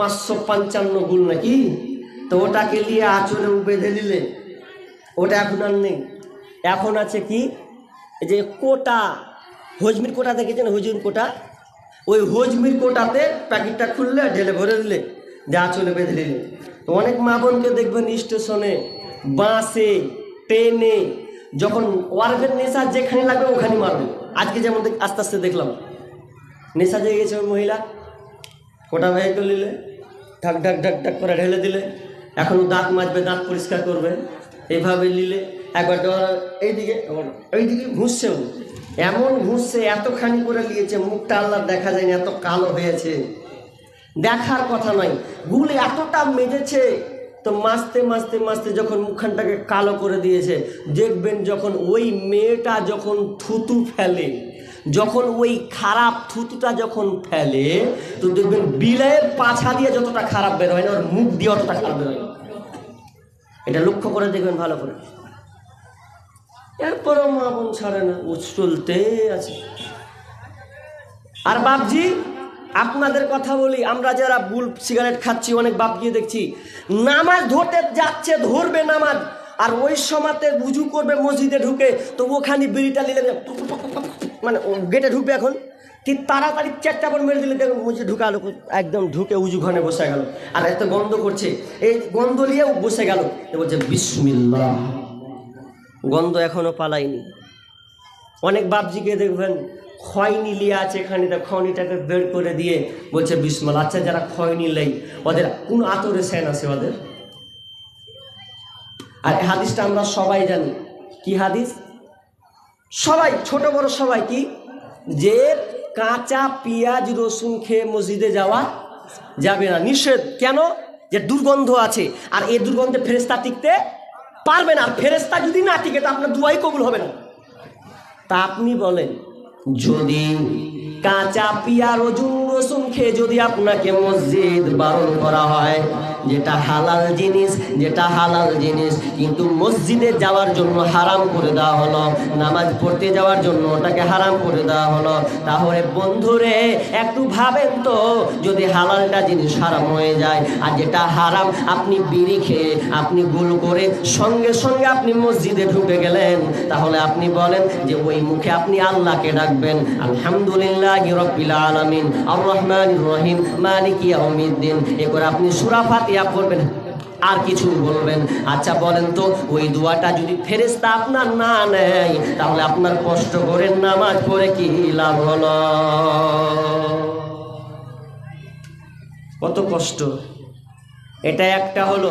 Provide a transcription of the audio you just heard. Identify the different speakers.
Speaker 1: পাঁচশো পঞ্চান্ন গুণ নাকি? তো ওটাকে নিয়ে আচরে বেঁধে নিলে। ওটা এখন আর নেই। এখন আছে কি? যে কোটা, হজমির কোটা দেখেছেন? হজমির কোটা? ওই হজমির কোটাতে প্যাকেটটা খুললে, ঢেলে ভরে দিলে যা চলে বেঁধে দিলে তো অনেক মা বোনকে দেখবেন স্টেশনে, বাসে, ট্রেনে, যখন ওয়ার্কের নেশা যেখানে লাগবে ওখানে মারবে। আজকে যেমন আস্তে আস্তে দেখলাম। নেশা জেগে গেছে ওই মহিলা। কোটা ভাই নিলে। ঢাক ঢাক ঢাক ঢাক করে ঢেলে দিলে। এখন দাঁত মাজবে, দাঁত পরিষ্কার করবে। এইভাবে নিলে একবার এইদিকে এইদিকে ঘুষছে ও। এমন ঘুষছে এতখানি করে নিয়েছে, মুখটা আল্লাহ দেখা যায় না এত কালো হয়েছে। দেখার কথা নয়, গুলে এতটা মেজেছে। তো মাসতে মাসতে মাসতে যখন মুখখানটাকে কালো করে দিয়েছে, দেখবেন যখন ওই মেয়েটা যখন থুতু ফেলে যখন ওই খারাপ থুতুটা যখন ফেলে, তো দেখবেন বিলায়ের পাছা দিয়ে যতটা খারাপ বের হয় না, ওর মুখ দিয়ে অতটা খারাপ বের হয়। এটা লক্ষ্য করে দেখবেন ভালো করে এরপরও মা বোন ছাড়ে না, ও চলতে আছে আর বাপজি, আপনাদের কথা বলি, আমরা যারা বুল সিগারেট খাচ্ছি, অনেক বাপ গিয়ে দেখছি, নামাজ ধরতে যাচ্ছে, ধরবে নামাজ, আর ওই সময়তে উজু করবে, মসজিদে ঢুকে তো ওখানে বিড়িটা নিলে মানে গেটে ঢুকবে এখন। কি তাড়াতাড়ি চারটা পর মেরে দিলে দেখুন মসজিদে ঢুকালো একদম ঢুকে উজু ঘনে বসে গেল। আর এত গন্ধ করছে। এই গন্ধ নিয়ে বসে গেল। বলছে, বিসমিল্লাহ। গন্ধ এখনও পালায়নি। অনেক বাপজিকে দেখবেন খয়নি লিয়ে আছে এখানে, তা খয়নিটাকে বের করে দিয়ে বলছে বিসমল আচ্ছা যারা খয়নি লেই ওদের কোন আতরে সেন আছে ওদের? আর হাদিসটা আমরা সবাই জানি। কি হাদিস? সবাই, ছোট বড় সবাই কি? যে কাঁচা পেঁয়াজ রসুন খেয়ে মসজিদে যাওয়া যাবে না। নিষেধ। কেন? যে দুর্গন্ধ আছে। আর এই দুর্গন্ধে ফেরেস্তা টিকতে পারবে না। ফেরেস্তা যদি না টিকে, তো আপনার দুয়াই কবুল হবে না। তা আপনি বলেন, যদি কাঁচা পিয়া রজুন রসুন খেয়ে যদি আপনাকে মসজিদ বারণ করা হয় যেটা হালাল জিনিস, যেটা হালাল জিনিস, কিন্তু মসজিদে যাওয়ার জন্য হারাম করে দেওয়া হলো, নামাজ পড়তে যাওয়ার জন্য ওটাকে হারাম করে দেওয়া হলো। তাহলে বন্ধুরে, একটু ভাবেন তো, যদি হালালটা জিনিস হারাম হয়ে যায়, আর যেটা হারাম, আপনি বিড়ি খেয়ে আপনি গুল করে সঙ্গে সঙ্গে আপনি মসজিদে ঢুকে গেলেন, তাহলে আপনি বলেন যে ওই মুখে আপনি আল্লাহকে ডাকবেন। আলহামদুলিল্লাহ আলামিন আর রহমান রহিম, মালিক ইয়াউমিদ্দিন। এ করে আপনি সূরা ফাতিহা পড়বেন আর কিছু বলবেন। আচ্ছা বলেন তো, ওই দোয়াটা যদি ফেরেস্তা আপনার না নেয়, তাহলে আপনার কষ্ট করে নামাজ পড়ে কি লাভ হলো? কত কষ্ট। এটা একটা হলো